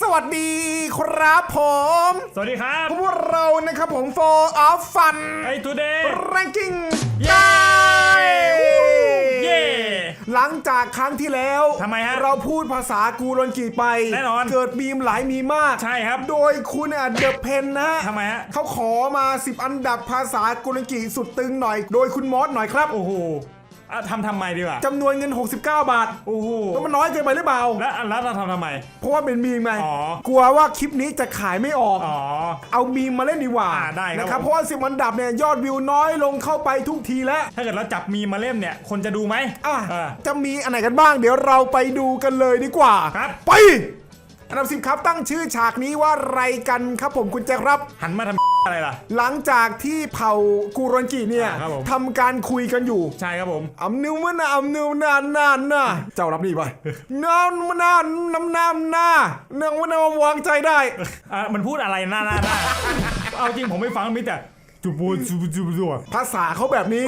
สวัสดีครับผมสวัสดีครับพวกเรานะครับผม for of fun ไอ้ทูเดย์ ranking เย้เย้หลังจากครั้งที่แล้วทำไมฮะเราพูดภาษากูรอนกีไปแน่นอนเกิดมีมหลายมีมาก ใช่ครับ โดยคุณอะเดอะเพนนะฮะทำไมฮะเขาขอมา 10 อันดับภาษากุรอนกีสุดตึงหน่อย โดยคุณมอสหน่อยครับ โอ้โห อะทำทำไมดีกว่าจำนวนเงิน 69 บาทโอ้โหแล้วมันน้อยเกินไปหรือเปล่า แล้วแล้วเราทำทำไม เพราะว่าเป็นมีมไง อ๋อกลัวว่าคลิปนี้จะขายไม่ออก อ๋อ เอามีมมาเล่นดีกว่าอ่าได้ครับนะครับ ผม เพราะว่าสิบอันดับเนี่ยยอดวิวน้อยลงเข้าไปทุกทีแล้ว ถ้าเกิดเราจับมีมาเล่มเนี่ย คนจะดูไหมอะ เออ จะมีอันไหนกันบ้าง เดี๋ยวเราไปดูกันเลยดีกว่า ครับ ไป อันดับสิบครับตั้งชื่อฉากนี้ว่าไรกันครับผมคุณแจ็คครับ หันมาทำอะไรล่ะ หลังจากที่เผ่ากูรอนกิเนี่ยอ่าครับผม ทำการคุยกันอยู่ ใช่ครับผมอำนิวมันนะอำนิวนานนานนะเจ้ารับนี่ไปน้ำมันนานน้ำน้ำหน้าเนื่องว่านาวางใจได้ อะมันพูดอะไรหน้าหน้าหน้าเอาจริงผมไม่ฟังมิแต่ จูบูจูบูจูบูภาษาเขาแบบนี้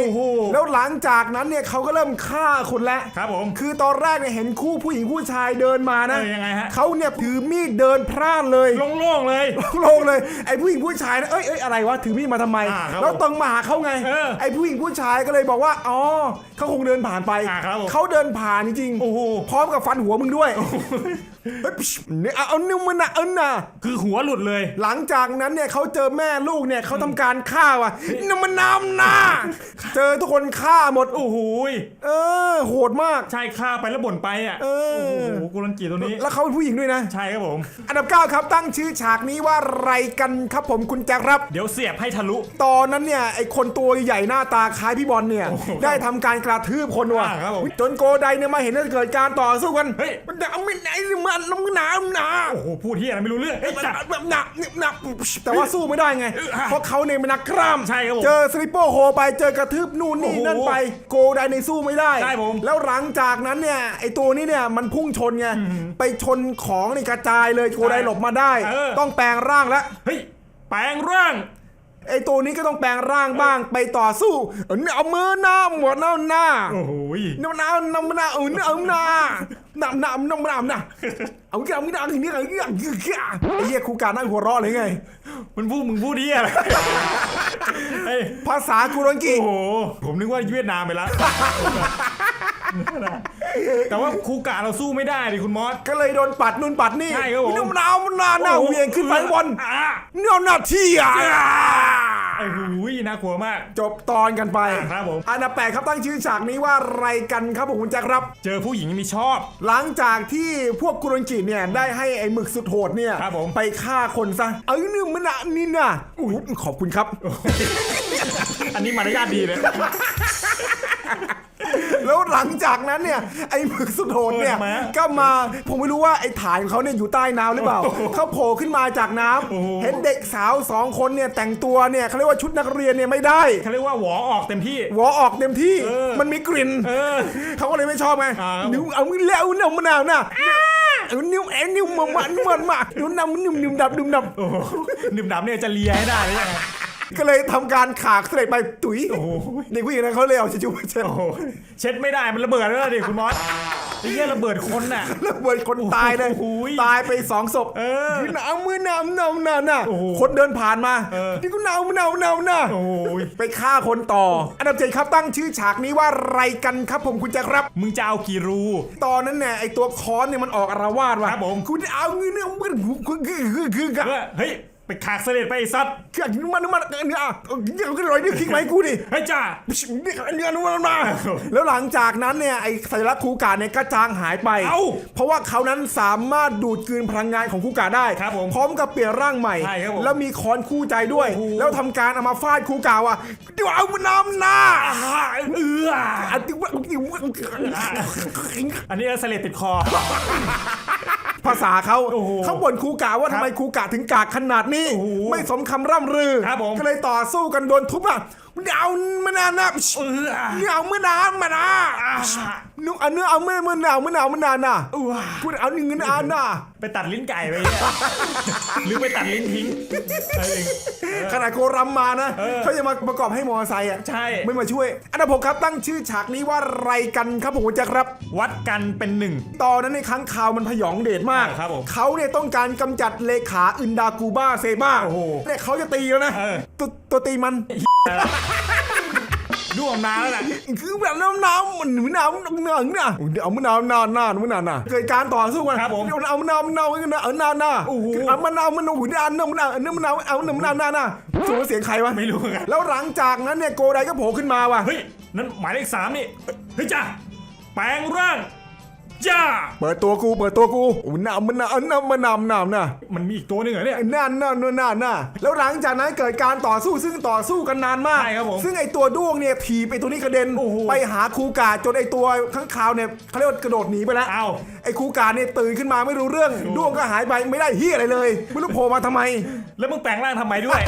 แล้วหลังจากนั้นเนี่ยเขาก็เริ่มฆ่าคนแล้วครับผม คือตอนแรกเนี่ยเห็นคู่ผู้หญิงผู้ชายเดินมานะเออยังไงฮะเขาเนี่ยถือมีดเดินพร่านเลยโล่งๆเลยโล่งเลยไอ้ผู้หญิงผู้ชายนะเอ้ยเอ้ยอะไรวะถือมีดมาทำไม แล้วตรงมาหาเขาไงไอ้ผู้หญิงผู้ชายก็เลยบอกว่าอ๋อเขาคงเดินผ่านไป อ่าครับผม เขาเดินผ่านจริงๆโอ้โห พร้อมกับฟันหัวมึงด้วยเฮ้ยพิชเนี่ยเอาเอานิ้วมันนะเอาน่ะคือหัวหลุดเลย หลังจากนั้นเนี่ยเขาเจอแม่ลูกเนี่ยเขาทำการฆ่าว่ะน้ำมันน้ำหน้าเจอทุกคนฆ่าหมด โอ้โหยเออ โหดมาก ใช่ฆ่าไปแล้วบ่นไปอะ เออ โอ้โหกุลันกีตัวนี้ แล้วเขาเป็นผู้หญิงด้วยนะ ใช่ครับผม อันดับ 9 ครับตั้งชื่อฉากนี้ว่าไรกันครับผมคุณแจ็คครับ เดี๋ยวเสียบให้ทะลุ ตอนนั้นเนี่ยไอคนตัวใหญ่หน้าตาคล้ายพี่บอลเนี่ย โอ้โห ได้ทำการกระทืบคนว่ะอ่าครับผม จนโกไดเนี่ยมาเห็นว่าเกิดการต่อสู้กันเฮ้ยมันจะเอาไม่ไหนมันน้ำหนาหนาโอ้โหพูดที่อะไรไม่รู้เรื่องเอ้ยจัด แบบหนักหนักแต่ว่าสู้ไม่ได้ไงเอออะเพราะเขาเนี่ยเป็นนักกล้ามใช่ครับผมเจอสลิปโปโฮไปเจอกระทืบนู่นนี่โอ้โหนั่นไป โกไดในสู้ไม่ได้ ใช่ผม แล้วหลังจากนั้นเนี่ยไอตัวนี้เนี่ยมันพุ่งชนไงไปชนของในกระจายเลยโกไดหลบมาได้ เออ ต้องแปลงร่างแล้ว เฮ้ยแปลงร่าง ไอตัวนี้ก็ต้องแปลงร่างบ้างไปต่อสู้เออเอามือหน้าหมดหน้าหน้าโอ้โหยน้ำหน้าน้ำหน้าเออเอาหน้าหน้าหน้าน้ำหน้าหน้าเอาเกี่ยวเอาเกี่ยวเอาเกี่ยวเอาเกี่ยวเอาเกี่ยวไอ้เหี้ยครูการนั่งหัวเราะเลยไง มันพูดมึงพูดที่อะไรเฮ้ยภาษากุรอนกีโอ้โหผมนึกว่าเวียดนามไปแล้ว แต่ว่าครูกาเราสู้ไม่ได้ดิคุณมอส ก็เลยโดนปัดนู่นปัดนี่ใช่ครับผมน้ำหน้าหน้าหน้าเหวียงขึ้นไปข้างบนอะเนาหน้าที่อะโอ้โหน่ากลัวมาก จบตอนกันไปครับผม อันดับแปดครับตั้งชื่อฉากนี้ว่าอะไรกันครับผมคุณแจ็คครับ เจอผู้หญิงมีชอบ หลังจากที่พวกกุรนจิเนี่ยได้ให้ไอ้หมึกสุดโหดเนี่ยครับผม ไปฆ่าคนซะ เอ้ยนี่มันอะนี่นะอุ๊ยขอบคุณครับ อันนี้มารยาทดีเลย แล้วหลังจากนั้นเนี่ยไอ้หมึกสุดโหดเนี่ยเออทำไมฮะก็มาผมไม่รู้ว่าไอ้ฐานของเขาเนี่ยอยู่ใต้น้ำหรือเปล่าเขาโผล่ขึ้นมาจากน้ำโอ้โหเห็นเด็กสาวสองคนเนี่ยแต่งตัวเนี่ยเขาเรียกว่าชุดนักเรียนเนี่ยไม่ได้เขาเรียกว่าหวอออกเต็มที่หัวออกเต็มที่เออมันมีกลิ่นเออเขาก็เลยไม่ชอบไงอ่าครับนิ้วเอาแล้วน้ำมะนาวน่ะเอานิ้วแอนนิ้วมันมันมันมานิ้วน้ำนิ้วนิ้วดับนิ้วดับโอ้โหหนึบดำเนี่ยจะเลียให้ได้หรือยังไง ก็เลยทำการขากเสด็จไปตุ๋ยโอ้โหเด็กผู้หญิงนั้นเขาเลยเอาชิชูมาเช็ดโอ้โหเช็ดไม่ได้มันระเบิดแล้วดิคุณมอสไอ้เหี้ยระเบิดคนน่ะ แล้วเบิดคนตายเลยโอ้โหตายไปสองศพเออหนาวมือหนาวหนาวหนาวหนาวโอ้โหคนเดินผ่านมาเออ นี่ก็หนาวหนาวหนาวหนาวโอ้ยไปฆ่าคนต่อ อันดับเจ็ดครับตั้งชื่อฉากนี้ว่าไรกันครับผมคุณแจ็คครับ มึงจะเอากี่รู ตอนนั้นเนี่ยไอตัวค้อนเนี่ยมันออกอารวาสว่ะครับผม คุณเอาเงินเนี่ยมันคือคือคือคือคือเออเฮ้ย ไปขากเสด็จไปไอ้สัตว์คือมันมันเนี่ยอะเดี๋ยวก็ลอยนี่คลิกไหมกูดิเฮ้ยจ้าเนี่ยเนี่มันมาแล้วหลังจากนั้นเนี่ยไอสัญลักษณ์คูกาเนี่ยก็จางหายไป เอ้าเพราะว่าเขานั้นสามารถดูดกลืนพลังงานของคูกาได้ครับผมพร้อมกับเปลี่ยนร่างใหม่ ใช่ครับผมแล้วมีค้อนคู่ใจด้วย โอ้โห แล้วทำการเอามาฟาดคูกาว่ะเดี๋ยวเอามันน้ำหน้าอ่าเอออันที่ว่าอันนี้เสลดติดคอ ภาษาเขาโอ้โหเขาบ่นคูกาว่าครัทำบไมคูกาถึงกากขนาดนี้ โอ้โหไม่สมคำร่ำลือ ครับผม ก็เลยต่อสู้กันโดนทุบอะ เดี๋ยวเอามันน้ำหน้าเออเดี๋ยวเอามันน้ำมานะอ่านุกอันเนื้อเอาไม่มันหนาวมันหนาวมันนานน่ะว้าพูดเอาหนึ่งเงินอ่านน่ะไปตัดลิ้นไก่ไปเนี่ยหรือไปตัดลิ้นทิ้งอะไรเองขนาดโกรัมมานะเออเขาจะมาประกอบให้มอไซค์อะใช่ไม่มาช่วย อันดับหกครับตั้งชื่อฉากนี้ว่าไรกันครับผมแจ็คครับ วัดกันเป็นหนึ่งตอนนั้นในครั้งข่าวมันพยองเดชมากครับผมเขาเนี่ยต้องการกำจัดเลขาอินดากูบ้าเซบ้าโอ้โหเนี่ยเขาจะตีแล้วนะเออตัวตัวตีมันดูออกมาแล้วแหละคือแบบน้ำน้ำมันหนาวหนาวหนาวนะเอามะนาวนาหน้ามันนาวนะเกิดการต่อสู้กันครับผมเดี๋ยวเอามะนาวมะนาวกันนะเอาหนาหนาโอ้โหเอามะนาวมะนาวหุ่นอันน้ำมะนาวน้ำมะนาวเอาน้ำมะนาวหนาหนาสูเสียงใครวะไม่รู้เหมือนกันแล้วหลังจากนั้นเนี่ยโกไดก็โผล่ขึ้นมาว่ะเฮ้ยนั่นหมายเลขสามนี่เฮ้ยจ้าแปลงร่าง จ้าเปิดตัวกูเปิดตัวกูโอ้หนำมันาวน้ำมันนำน้ำนะมันมีอีกตัวหนึ่งเหรอเนี่ย นั่นนั่นนั่นนั่นน่ะแล้วหลังจากนั้นเกิดการต่อสู้ซึ่งต่อสู้กันนานมาก ใช่ครับผมซึ่งไอตัวด้วงเนี่ยถีบไอตัวนี้กระเด็นโอ้โห ไปหาครูกาจนไอตัวข้างคาวเนี่ยเขาเรียกว่ากระโดดหนีไปแล้ว อ้า ไอ้คูกาเนี่ยตื่นขึ้นมาไม่รู้เรื่องด้วงก็หายไปไม่ได้เฮียอะไรเลยไม่รู้โผล่มาทำไม แล้วมึงแปลงร่างทำไมด้วย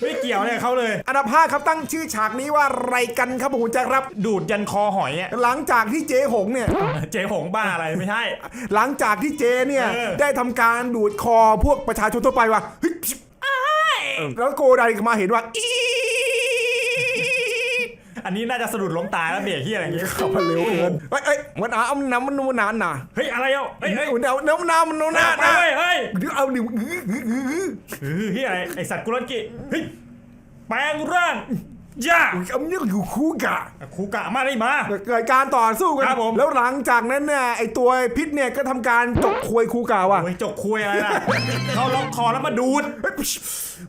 ไม่เกี่ยวเนี่ยเขาเลย อันดับห้าครับตั้งชื่อฉากนี้ว่าไรกันครับผมคุณแจ็คครับ ดูดยันคอหอยอะหลังจากที่เจ๊หงเนี่ย เจ๊หงบ้าอะไรไม่ใช่ หลังจากที่เจ๊เนี่ย เออ ได้ทำการดูดคอพวกประชาชนทั่วไปว่าเฮ้ยแล้วโกไดมาเห็นว่าอี อันนี้น่าจะสะดุดล้มตายแล้วเบรกที่อะไรอย่างเงี้ยขับมาเร็วเกินเฮ้ยเฮ้ยมันเอาน้ำมันมันนานน่ะเฮ้ยอะไรเอ้าเฮ้ยเฮ้ยเดี๋ยวน้ำน้ำมันนานไปน่ะเฮ้ยเฮ้ยเดี๋ยวเอาหนึ่งอื้ออื้ออื้ออื้อเออเฮ้ยอะไรไอสัตว์กุลันกิเฮ้ยแปลงร่างย่าเอาเนี่ยอยู่คู่กะคูกะมาได้มาเกิดการต่อสู้กันครับผมแล้วหลังจากนั้นเนี่ยไอตัวพิษเนี่ยก็ทำการจกควยคูกะว่ะโอ้ยจกคุยอะไรล่ะเขาล็อกคอแล้วมาดูดเฮ้ย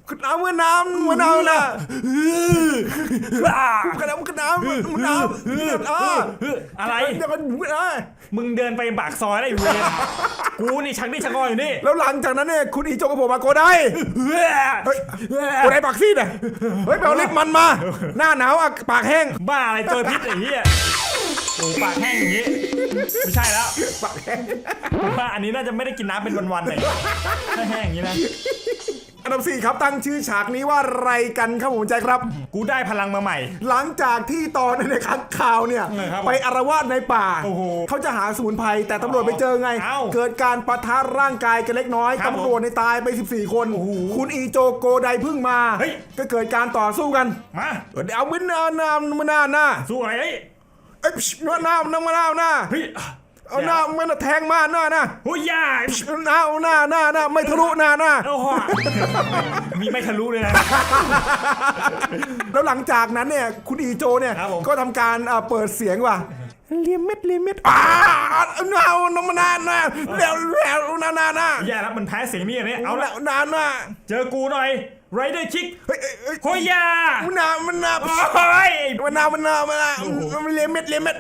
คุณน้ำมันน้ำมันน้ำนะกระน้ำ กระน้ำมันน้ำอ่าอะไร เดี๋ยวกันอ่ามึงเดินไปปากซอยได้อยู่เลยกูนี่ชักนี่ชักงออยู่นี่แล้วหลังจากนั้นเนี่ยคุณอีโจกับผมมาโกได้เฮ้ยโกได้ปากซีดอะเฮ้ยไปเอาลิปมันมา หน้าหนาวอะปากแห้ง บ้าอะไรเจอพิษไอ้เหี้ยโอ้ปากแห้งอย่างงี้ ไม่ใช่แล้วปากแห้งว่าอันนี้น่าจะไม่ได้กินน้ำเป็นวันๆเลยถ้าแห้งอย่างนี้นะ อันดับสี่ครับตั้งชื่อฉากนี้ว่าไรกันครับผมใจครับ กูได้พลังมาใหม่ หลังจากที่ตอนในครั้งข่าวเนี่ย เออครับไปอารวาสในป่า โอ้โหเขาจะหาสมุนไพรแต่ตำรวจไปเจอไง เอ้าเกิดการปะทะร่างกายกันเล็กน้อยครับตำรวจในตายไป 14 คนโอ้โหคุณอีโจโกไดเพึ่งมา เฮ้ย ก็เกิดการต่อสู้กัน มาเดี๋ยวเอามือหน้าหน้ามือหน้าหน้าสู้อะไรเอ้ยเอ้ยหน้าหน้าหน้าหน้าหน้า เฮ้ย เอาหน้ามันแทงมาหน้าหน้าโอ้ยยาหน้าหน้าหน้าหน้าไม่ทะลุหน้าหน้าโอ้โหมีไม่ทะลุเลยนะ แล้วหลังจากนั้นเนี่ยคุณอีโจเนี่ยครับผมก็ทำการเอ่อเปิดเสียงว่าเลียมเม็ดเลียมเม็ดอ้าหน้าหน้าหน้าหน้าแล้วแล้วหน้าหน้าหน้าแย่แล้วมันแพ้เสียงนี่อันนี้เอาละหน้าหน้าเจอกูหน่อย ไรเดอร์คิกเฮ้ยเฮ้ยเฮ้ยโอ้ยยามันหน้ามันหน้าโอ้ยมันหน้ามันหน้ามันหน้ามันเลียมเม็ดเลียมเม็ด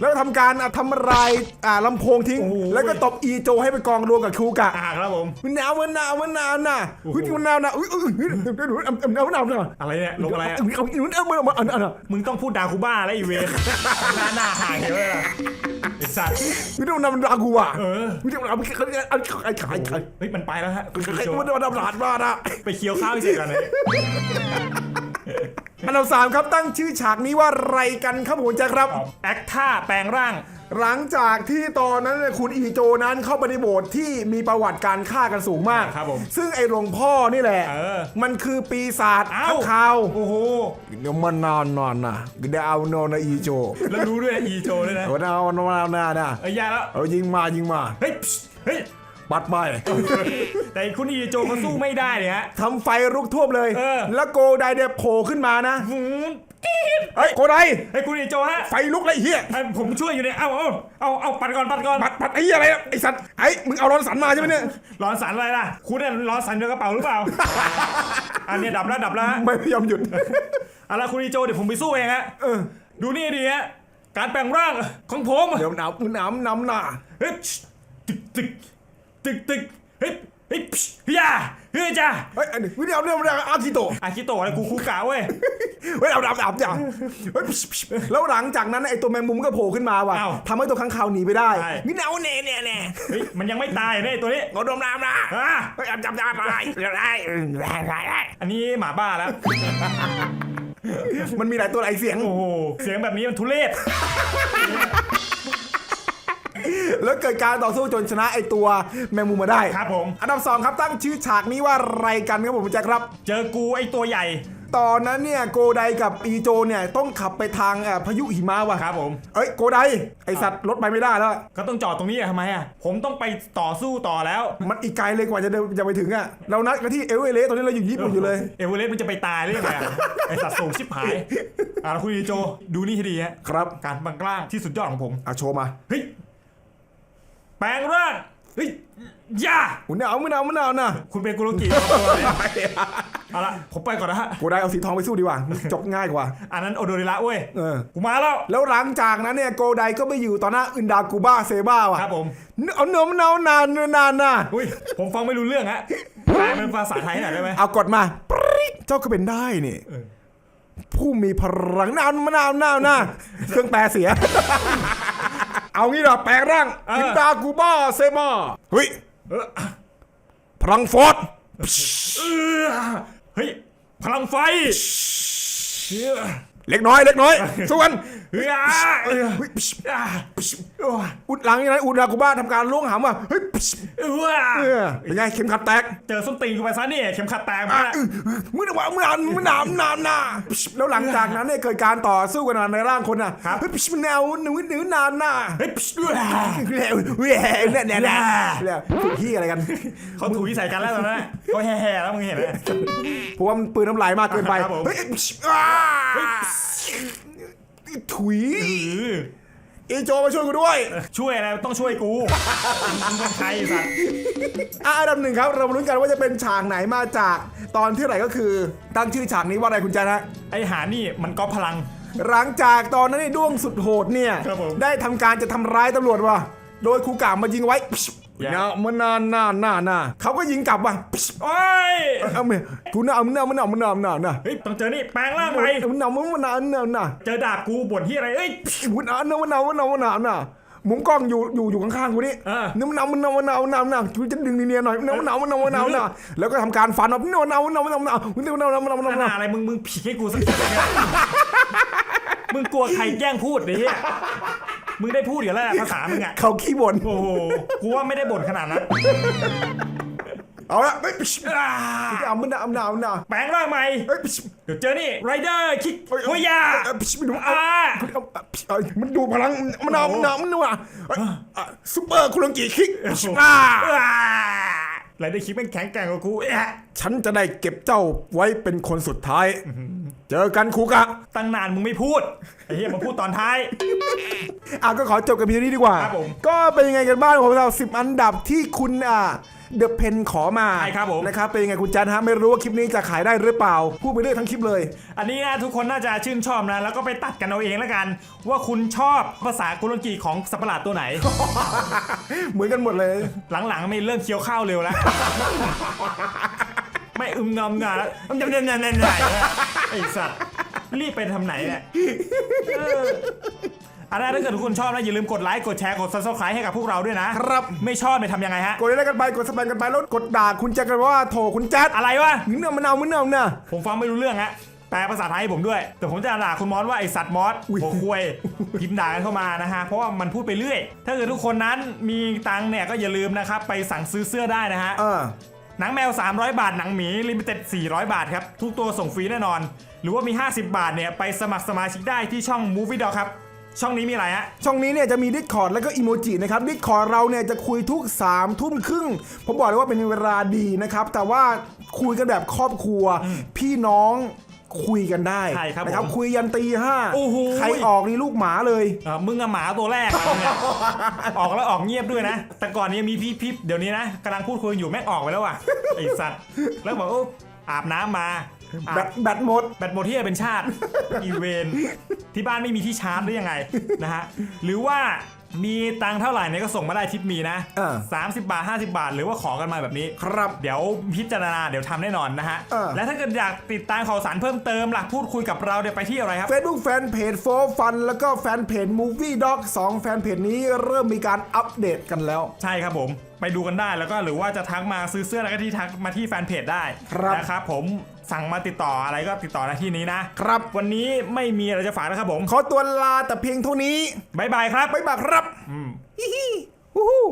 แล้วทำการอะทำลายอ่าลำโพงทิ้ง แล้วก็ตบอีโจให้ไปกองรวมกับคูกะอ่าครับผมมันหนาวมันหนาวมันหนาวน่ะเฮ้ยมันหนาวน่ะอุ้ยอุ้ยอุ้ยหนาวหนาวหนาวอะไรเนี่ยลงอะไรอะเอาเอาเอาเอาเอาเอาเอามึงต้องพูดดาคูบ้าแล้วอีเวนหน้าหน้าห่างเห็นไหมล่ะไอ สัตว์ไม่ต้องนำรากูอะเออไม่ต้องนำเขาเขาเขาขายขายขายเฮ้ยมันไปแล้วฮะคุณใครผู้ชมไม่ต้องนำหลานมานะไปเคี้ยวข้าวให้เสร็จก่อนเลยอันดับสามครับตั้งชื่อฉากนี้ว่าไรกันครับผมแจ็คครับ แอคท่าแปลงร่าง หลังจากที่ตอนนั้นเนี่ยคุณอีโจนั้นเข้าไปในโบสถ์ที่มีประวัติการฆ่ากันสูงมาก ครับผมซึ่งไอ้หลวงพ่อนี่แหละ เออมันคือปีศาจเอ้า ข้างคาวโอ้โห เดี๋ยวมันนอนนอนนะเดี๋ยวเอานอนนะอีโจแล้วรู้ด้วยนะอีโจด้วยนะ เอาเอานอนนะนะเอ้ยยาแล้ว เอายิงมายิงมา เฮ้ยเฮ้ย ปัดไป แต่คุณอีโจเขาสู้ไม่ได้เนี่ยฮะ ทำไฟลุกท่วมเลย เออ แล้วโกไดเนี่ยโผล่ขึ้นมานะ หืม เฮ้ยโกไดเฮ้ยคุณอีโจฮะไฟลุกเลยไอ้เฮียเอ้ยผมช่วยอยู่เนี่ยเอาเอาเอาเอาปัดก่อนปัดก่อนปัดปัดไอ้เหี้ยอะไรอะไอ้สัตว์ไอ้มึงเอาร้อนสันมาใช่ไหมเนี่ยร้อนสันอะไรล่ะ คุณเนี่ยร้อนสันในกระเป๋าหรือเปล่า อันเนี้ยดับแล้วดับแล้วฮะไม่ยอมหยุด เอาละคุณอีโจเดี๋ยวผมไปสู้เองฮะเออ ดูนี่ดีฮะการแปลงร่างของผมเดี๋ยวหนาวหนาวน้ำหนา เฮ้ยตึกตึกตึกตึกเฮ้ยเฮ้ยเฮีย เฮ้ยจ้าเฮ้ยอันนี้วิดีโอเรื่องเรื่องอากิโตะอาคิโตะอะไรกูคูกะเว้ยเฮ้ยเอาดับดับจ้ะเฮ้ยแล้วหลังจากนั้นไอ้ตัวแมงมุมก็โผล่ขึ้นมาว่ะอ้าวทำให้ตัวข้างคาวหนีไปได้ใช่นี่หนาวเน่เน่เน่เฮ้ยมันยังไม่ตายเนี่ยไอ้ตัวนี้กดดมน้ำนะอะเฮ้ยจับจับจับไปได้ได้ได้ได้อันนี้หมาบ้าแล้ว มันมีหลายตัวหลายเสียงโอ้โหเสียงแบบนี้มันทุเรศ แล้วเกิดการต่อสู้จนชนะไอตัวแมงมุมมาได้ครับผม อันดับสองครับตั้งชื่อฉากนี้ว่าอะไรกันครับผมแจ็คครับ เจอกูไอตัวใหญ่ ตอนนั้นเนี่ยโกไดกับอีโจเนี่ยต้องขับไปทางเอ่อพายุหิมะว่ะครับผม เอ้ยโกไดไอสัตว์รถไปไม่ได้แล้วก็ต้องจอดตรงนี้อะทำไมอะผมต้องไปต่อสู้ต่อแล้ว มันอีกไกลเลยกว่าจะเดินจะไปถึงอะเรานัดกันที่เอเวอเรสต์ตอนนี้เราอยู่ญี่ปุ่นอยู่เลย เอเวอเรสต์มันจะไปตายหรือยังไงอะไอสัตว์สูงชิบหาย อะแล้วคุณอีโจดูนี่ให้ดีฮะ ครับการบังกล้างที่สุดยอดของผม อะโชว์มา เฮ้ย แปลงร่างเฮ้ยย่าอุ้ยเอาไม่เอาไม่เอานะคุณเป็นกุโรกิเอาตัวไหนเอาละผมไปก่อนนะฮะโกไดเอาสีทองไปสู้ดีกว่า จบง่ายกว่า อันนั้นโอโดริระเว้ยเออกูมาแล้ว แล้วหลังจากนั้นเนี่ยโกไดก็ไปอยู่ต่อหน้าอึนดากูบ้าเซบ้าว่ะครับผมเอาเนื้อมันเอานานเนื้อนานนะอุ้ยผมฟังไม่รู้เรื่องฮะแปลเป็นภาษาไทยหน่อยได้ไหมเอากดมาปรี๊ดเจ้าก็เป็นได้นี่เออผู้มีพลังนาวมะนาวนาหน้าเครื่องแปลเสีย เอางี้เหรอแปลงร่างอึนดากูบ้าเซบ้าเฮ้ยเออพลังฟอร์ดเออเฮ้ย พลังไฟเฮ้ย เล็กน้อยเล็กน้อยส่วนเฮ้ยเฮ้ยอ่าอุดหลังอย่างนั้นอุดากูบ้าทำการล้วงหามว่ะเฮ้ยเออเออเป็นไงเข็มขัดแตก เจอส้นตีนกูไปซะนี่เข็มขัดแตกมาอะอื้ออื้อมึงว่ามึงอ่านมึงนามนามนาแล้วหลังจากนั้นเนี่ยเกิดการต่อสู้กันในร่างคนน่ะเฮ้ยมันแนวหนูหนูนานน่ะเฮ้ยแล้วเว้ยเนี่ยเนี่ยเนี่ยแล้วฝึกที่อะไรกันเขาถูใส่กันแล้วตอนนั้นเขาแห่ๆแล้วมึงเห็นไหมเพราะว่ามันปืนน้ำลายมากเกินไปครับผมเฮ้ยอ่าถุยเออเอโจมาช่วยกูด้วย ช่วยอะไรต้องช่วยกูมึงเป็นใครสัตว์อะอันดับหนึ่งครับ เรามาลุ้นกันว่าจะเป็นฉากไหนมาจาก ตอนที่ไหนก็คือ ตั้งชื่อฉากนี้ว่าอะไรคุณแจ๊คฮะไอหานี่มันก็พลัง หลังจากตอนนั้นไอ้ด้วงสุดโหดเนี่ย ครับผม ได้ทำการจะทำร้ายตำรวจว่ะ โดยครูกามมายิงไว้อย่าเนาะมันนานนานนานนาเขาก็ยิงกลับว่ะโอ้ยเอาเมียกูน่าเอามันน่ามันน่ามันน่ามันน่าน่าเฮ้ยต้องเจอนี่แปลงร่างไปมันน่ามันน่ามันน่ามันน่าเจอดาบกูบ่นที่อะไรเอ้ยมันน่ามันน่ามันน่ามันน่ามันน่ามุมกล้องอยู่อยู่อยู่ข้างๆกูนี่เออนี่มันน่ามันน่ามันน่ามันน่ามันน่ากูจะดึงเนียนๆหน่อยมันน่ามันน่ามันน่ามันน่ามันน่าแล้วก็ทำการฟันเอามันน่ามันน่ามันน่ามันน่ามันน่ามันน่ามันน่ามันน่ามันหน่าน้าอะไรมึงมึงผีให้กูสักทีเนี่ยมึงกลัวใครแกล้งพูดดิเฮีย มึงได้พูดอยู่แล้วแหละภาษามึงอะ เขาขี้บ่นโอ้โหกูว่าไม่ได้บ่นขนาดนั้นเอาละเฮ้ยอ่าเอามันน่ามันน่ามันน่าแปลงร่างใหม่เฮ้ยเดี๋ยวเจอนี่ไรเดอร์คิกเฮ้ยโฮยาเอ้ยไม่ดูเอาอ่า เอาเอามันดูพลังมันเอามันเอามันเอาอะซุปเปอร์คุรังกีคิกอ่า ไรเดอร์คิกแม่งแข็งแกร่งกว่ากูเอ๊ะฉันจะได้เก็บเจ้าไว้เป็นคนสุดท้าย เจอกันคูกะ ตั้งนานมึงไม่พูดไอ้เหี้ยมาพูดตอนท้าย อะก็ขอจบกันเพียงเท่านี้ดีกว่า ครับผม ก็เป็นยังไงกันบ้างของเราสิบอันดับที่คุณอะ เดอะเพนขอมาใช่ครับผม นะครับเป็นยังไงคุณจันฮะไม่รู้ว่าคลิปนี้จะขายได้หรือเปล่า พูดไปเรื่อยทั้งคลิปเลย อันนี้นะทุกคนน่าจะชื่นชอบนะ แล้วก็ไปตัดกันเอาเองแล้วกัน ว่าคุณชอบภาษากุลกีของสัตว์ประหลาดตัวไหน เหมือนกันหมดเลย หลังๆไม่เริ่มเคี้ยวข้าวเร็วแล้ว ไม่อึมงำงาแล้วมันจะเนี่ยเนี่ยเนี่ยไอสัตว์รีบไปทำไหนเนี่ยเออ อันนั้นถ้าเกิดทุกคนชอบนะอย่าลืมกดไลค์กดแชร์กด subscribe ให้กับพวกเราด้วยนะครับ ไม่ชอบเนี่ยทำยังไงฮะกดไลค์กันไปกดสแปนกันไปแล้วกดด่าคุณแจ็คกันว่าโถคุณแจ๊ดอะไรวะมึงเนี่ยมันเอามึงเนี่ยมันเนี่ยผมฟังไม่รู้เรื่องฮะแปลภาษาไทยให้ผมด้วย แต่ผมจะด่าคุณมอสว่าไอสัตว์มอสอุ๊ยหัวควยพิมพ์ด่ากันเข้ามานะฮะ เพราะว่ามันพูดไปเรื่อย ถ้าเกิดทุกคนนั้นมีตังค์เนี่ยก็อย่าลืมนะครับ ไปสั่งซื้อเสื้อได้นะฮะเออหนังแมว 300 บาท หนังหมีลิมิเต็ด400 บาทครับ ทุกตัวส่งฟรีแน่นอน หรือว่ามี 50 บาทเนี่ยไปสมัครสมาชิกได้ที่ช่อง Movie Dog ครับ ช่องนี้มีอะไรฮะ ช่องนี้เนี่ยจะมีดิสคอร์ดแล้วก็อีโมจินะครับดิสคอร์ดเราเนี่ยจะคุยทุก3ามทุ่มครึ่ง ผมบอกเลยว่าเป็นเวลาดีนะครับ แต่ว่าคุยกันแบบครอบครัว พี่น้องคุยกันได้ใช่ครับนะครับ ผมคุยยันตีห้าโอ้โห ใครออกนี่ลูกหมาเลย เอ่อมึงอะหมาตัวแรกอะมึงอะออกแล้วออกเงียบด้วยนะ แต่ก่อนนี้มีพี่พิบเดี๋ยวนี้นะกำลังพูดคุยอยู่แม่งออกไปแล้วว่ะไอสัตว์แล้วบอกโอ้อาบน้ำมาอา แบตแบตหมด แบตหมดที่จะเป็นชาติ อีเวนที่บ้านไม่มีที่ชาร์จหรือยังไงนะฮะหรือว่ามีตังค์เท่าไหร่เนี่ยก็ส่งมาได้ทิปมีนะเออ30บาท50บาท หรือว่าขอกันมาแบบนี้ ครับเดี๋ยวพิจารณาเดี๋ยวทำแน่นอนนะฮะ เออ และถ้าเกิดอยากติดตามข่าวสารเพิ่มเติมหลักพูดคุยกับเราเดี๋ยวไปที่อะไรครับ Facebook แฟนเพจโฟฟันแล้วก็แฟนเพจ Movie Dog 2แฟนเพจนี้เริ่มมีการอัปเดตกันแล้ว ใช่ครับผมไปดูกันได้แล้วก็หรือว่าจะทักมาซื้อเสื้อแล้วก็ที่ทักมาที่แฟนเพจได้ครับ นะครับผม สั่งมาติดต่ออะไรก็ติดต่อได้ที่นี้นะครับ วันนี้ไม่มีอะไรจะฝากนะครับผม ขอตัวลาแต่เพียงเท่านี้บายบายครับ บ๊ายบายครับอืมฮิฮิวู้ฮู้